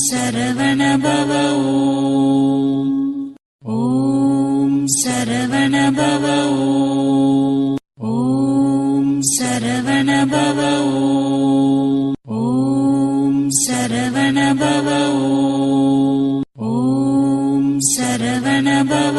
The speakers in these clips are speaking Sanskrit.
सरवणभव ॐ सरवणभव ॐ सरवणभव ॐ सरवणभव ॐ सरवणभव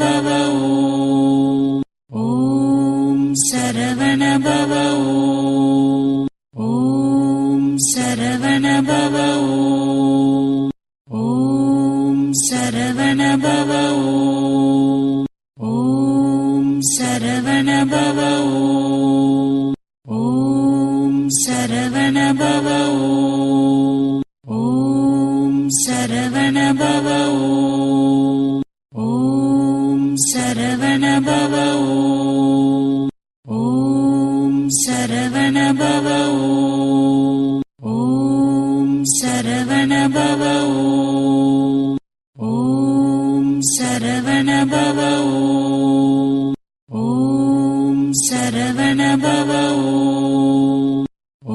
ौ ॐ शरवण भवौ ॐ सरवण भवौ ॐ शर भवौ ॐ शर भवौ ॐ शर भवौ ॐ सर रवण भव ॐ शर भवौ ॐ शर भवौ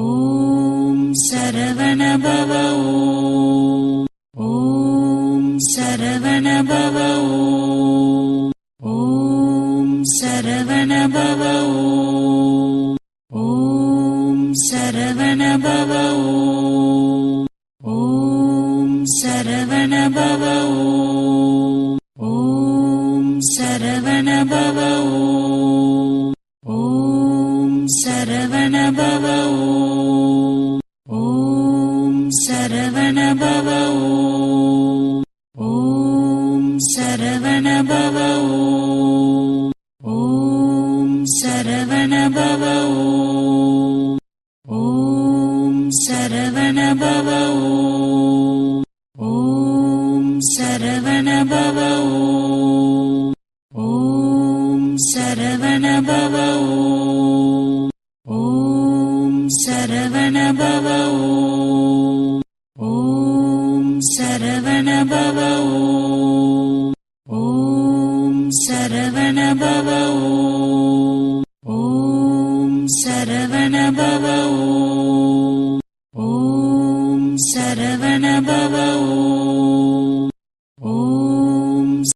ॐ शर भवौ ॐ शर भवौ ॐ शर भवौ ॐ शर भव सरवणभव ॐ सरवणभव ॐ सरवणभव ॐ सरवणभव ॐ सरवणभव ॐ सरवणभव ॐ सरवणभव वण भव ॐ सरवण भवौ ॐ शर भव ॐ शर भवौ ॐ शर भवौ ॐ शर भव